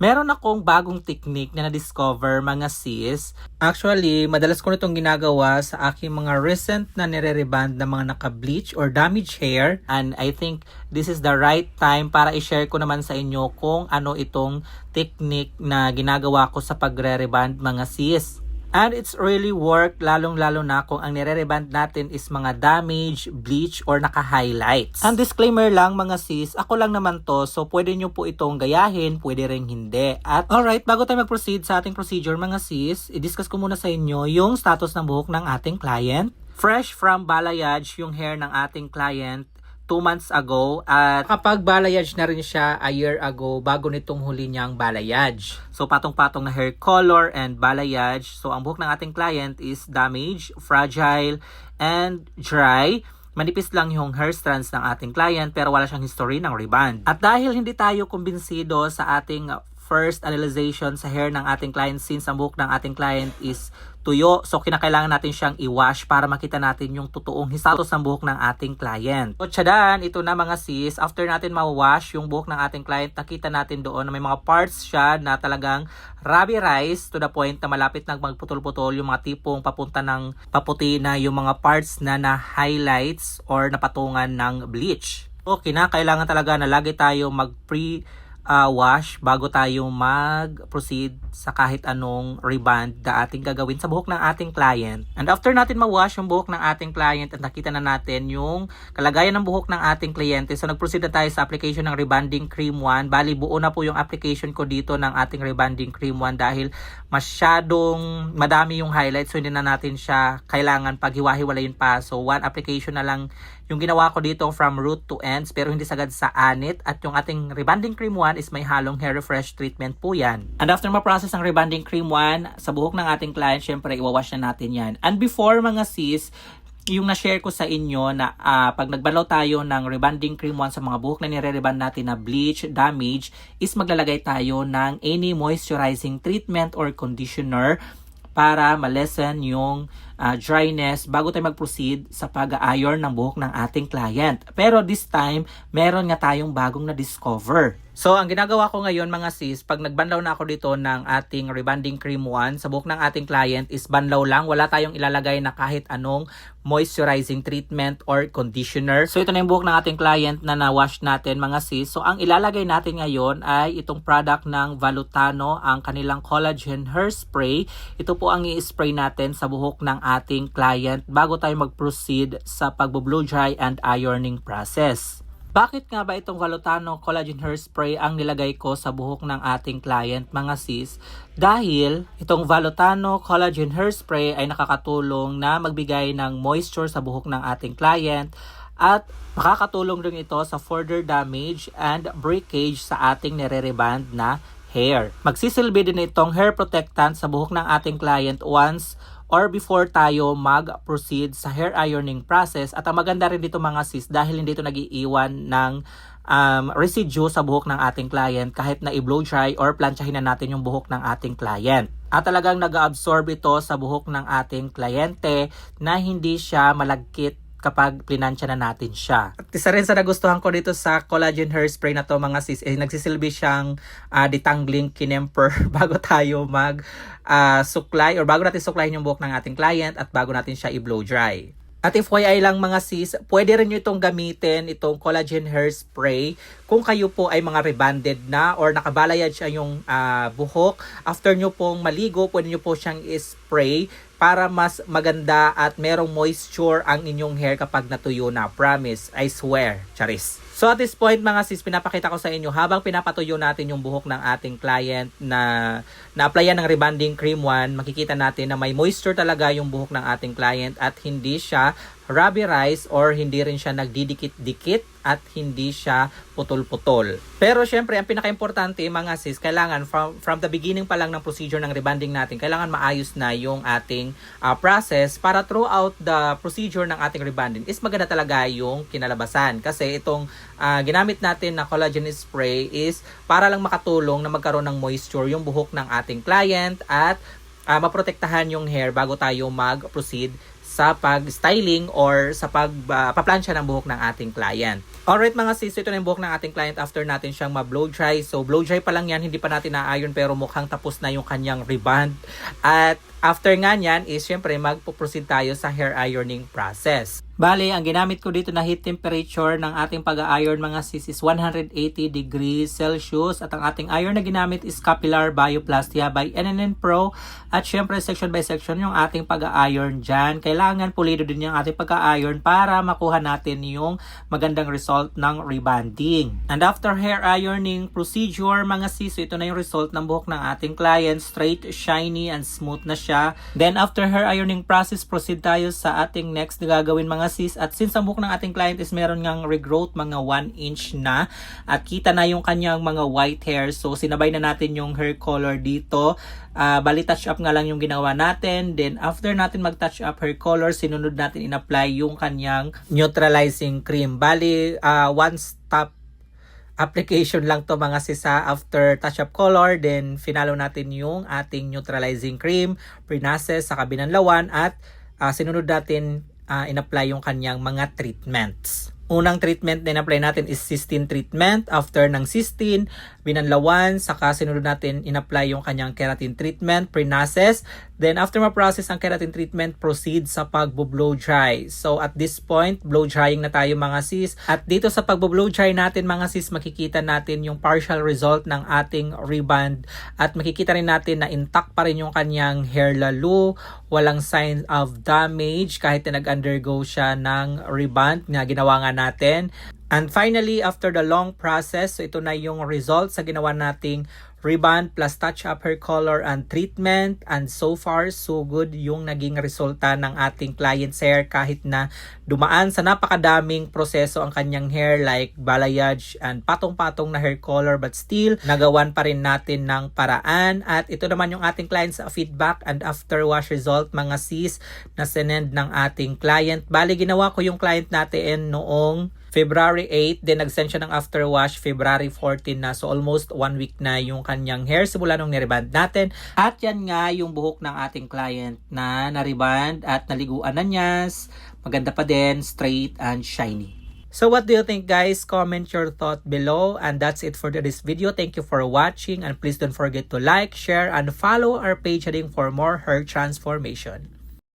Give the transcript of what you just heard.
Meron akong bagong technique na na-discover mga sis. Actually, madalas ko nitong ginagawa sa aking mga recent na nire-reband na mga naka-bleach or damaged hair. And I think this is the right time para i-share ko naman sa inyo kung ano itong technique na ginagawa ko sa pagre-reband mga sis. And it's really work lalong-lalo na kung ang nire-reband natin is mga damage, bleach, or naka-highlights. And disclaimer lang mga sis, ako lang naman to, so pwede nyo po itong gayahin, pwede rin hindi. At alright, bago tayo mag-proceed sa ating procedure mga sis, i-discuss ko muna sa inyo yung status ng buhok ng ating client. Fresh from balayage yung hair ng ating client 2 months ago at kapag balayage na rin siya a year ago bago nitong huli niyang balayage. So patong-patong na hair color and balayage. So ang buhok ng ating client is damaged, fragile, and dry. Manipis lang yung hair strands ng ating client pero wala siyang history ng reband. At dahil hindi tayo kumbinsido sa ating first analyzation sa hair ng ating client since ang buhok ng ating client is tuyo. So, kinakailangan natin siyang i-wash para makita natin yung totoong status ng buhok ng ating client. So, tsadan, ito na mga sis. After natin ma-wash yung buhok ng ating client, nakita natin doon na may mga parts siya na talagang rubberized to the point na malapit na magputol-putol yung mga tipong papunta ng paputi na yung mga parts na na-highlights or napatungan ng bleach. So, kinakailangan talaga na lagi tayo mag-pre uh, wash bago tayo mag-proceed sa kahit anong reband na ating gagawin sa buhok ng ating client. And after natin ma-wash yung buhok ng ating client at nakita na natin yung kalagayan ng buhok ng ating kliyente, so nag-proceed na tayo sa application ng rebanding cream 1. Bali, buo na po yung application ko dito ng ating rebanding cream 1 dahil masyadong madami yung highlights so hindi na natin siya kailangan paghiwa-hiwalayin pa. So, one application na lang yung ginawa ko dito from root to ends pero hindi sagad sa anit at yung ating rebanding cream 1 is may halong hair refresh treatment po yan. And after ma-process ang rebanding cream 1 sa buhok ng ating client, syempre iwawash na natin yan. And before mga sis, yung na-share ko sa inyo na uh, pag nagbalaw tayo ng rebanding cream 1 sa mga buhok na nire-reband natin na bleach, damage, is maglalagay tayo ng any moisturizing treatment or conditioner para malesen yung uh, dryness bago tayo mag-proceed sa pag-iron ng buhok ng ating client. Pero this time, meron nga tayong bagong na-discover. So, ang ginagawa ko ngayon mga sis, pag nagbanlaw na ako dito ng ating rebanding cream 1 sa buhok ng ating client is banlaw lang. Wala tayong ilalagay na kahit anong moisturizing treatment or conditioner. So, ito na yung buhok ng ating client na na-wash natin mga sis. So, ang ilalagay natin ngayon ay itong product ng Valutano, ang kanilang collagen hair spray. Ito po ang i-spray natin sa buhok ng ating client bago tayo mag-proceed sa pagbo-blow dry and ironing process. Bakit nga ba itong Valutano Collagen Hair Spray ang nilagay ko sa buhok ng ating client mga sis? Dahil itong Valutano Collagen Hair Spray ay nakakatulong na magbigay ng moisture sa buhok ng ating client at makakatulong rin ito sa further damage and breakage sa ating nire-reband na hair. Magsisilbi din itong hair protectant sa buhok ng ating client once or before tayo mag-proceed sa hair ironing process. At ang maganda rin dito mga sis dahil hindi ito nagiiwan ng um, residue sa buhok ng ating client kahit na i-blow dry or planchahin na natin yung buhok ng ating client. At talagang nag-absorb ito sa buhok ng ating kliyente na hindi siya malagkit kapag plinansya na natin siya. At isa rin sa nagustuhan ko dito sa collagen hair spray na to mga sis, eh, nagsisilbi siyang uh, detangling kinemper bago tayo mag uh, suklay or bago natin suklayin yung buhok ng ating client at bago natin siya i-blow dry. At FYI lang mga sis, pwede rin nyo itong gamitin, itong collagen hair spray, kung kayo po ay mga rebanded na or nakabalayad siya yung uh, buhok. After nyo pong maligo, pwede nyo po siyang spray para mas maganda at merong moisture ang inyong hair kapag natuyo na. Promise, I swear. Charis. So at this point mga sis, pinapakita ko sa inyo habang pinapatuyo natin yung buhok ng ating client na na-applyan ng rebanding cream 1, makikita natin na may moisture talaga yung buhok ng ating client at hindi siya rubberized or hindi rin siya nagdidikit-dikit at hindi siya putol-putol. Pero syempre, ang pinaka-importante mga sis, kailangan from, from the beginning pa lang ng procedure ng rebanding natin, kailangan maayos na yung ating uh, process para throughout the procedure ng ating rebanding is maganda talaga yung kinalabasan. Kasi itong uh, ginamit natin na collagen spray is para lang makatulong na magkaroon ng moisture yung buhok ng ating client at uh, maprotektahan yung hair bago tayo mag-proceed sa pag-styling or sa pag-paplansya ng buhok ng ating client. Alright mga sis, ito na yung buhok ng ating client after natin siyang ma-blow dry. So blow dry pa lang yan, hindi pa natin na-iron pero mukhang tapos na yung kanyang reband. At after nga niyan is syempre magpo-proceed tayo sa hair ironing process. Bale, ang ginamit ko dito na heat temperature ng ating pag-iron mga sis is 180 degrees Celsius at ang ating iron na ginamit is Capillar Bioplastia by NNN Pro at syempre section by section yung ating pag-iron dyan. Kailangan pulido din yung ating pag-iron para makuha natin yung magandang result ng rebanding. And after hair ironing procedure mga sis, ito na yung result ng buhok ng ating client. Straight, shiny, and smooth na siya. Then after hair ironing process, proceed tayo sa ating next na gagawin mga sis. At since ang buhok ng ating client is meron ngang regrowth mga 1 inch na at kita na yung kanyang mga white hair. So sinabay na natin yung hair color dito. Uh, bali touch up nga lang yung ginawa natin. Then after natin mag touch up hair color, sinunod natin in-apply yung kanyang neutralizing cream. Bali uh, one stop application lang to mga sisa after touch up color then finalo natin yung ating neutralizing cream prinases sa kabinanlawan at uh, sinunod natin uh, in-apply yung kanyang mga treatments. Unang treatment na in-apply natin is cysteine treatment. After ng cysteine, binanlawan, saka sinunod natin in-apply yung kanyang keratin treatment, pre-nases. Then after ma-process ang keratin treatment, proceed sa pagbo-blow dry. So at this point, blow drying na tayo mga sis. At dito sa pagbo-blow dry natin mga sis, makikita natin yung partial result ng ating reband. At makikita rin natin na intact pa rin yung kanyang hair lalo. Walang sign of damage kahit na nag-undergo siya ng reband na ginawa nga natin. And finally, after the long process, so ito na yung result sa ginawa nating reband plus touch up hair color and treatment. And so far so good yung naging resulta ng ating client's hair kahit na dumaan sa napakadaming proseso ang kanyang hair like balayage and patong-patong na hair color but still nagawan pa rin natin ng paraan. At ito naman yung ating client's feedback and after wash result mga sis na sinend ng ating client. Bali ginawa ko yung client natin noong February 8, then nag-send siya ng after wash February 14 na. So almost one week na yung kanyang hair simula nung niriband natin. At yan nga yung buhok ng ating client na nariband at naliguan na niya. Maganda pa din, straight and shiny. So what do you think guys? Comment your thought below and that's it for this video. Thank you for watching and please don't forget to like, share, and follow our page heading for more hair transformation.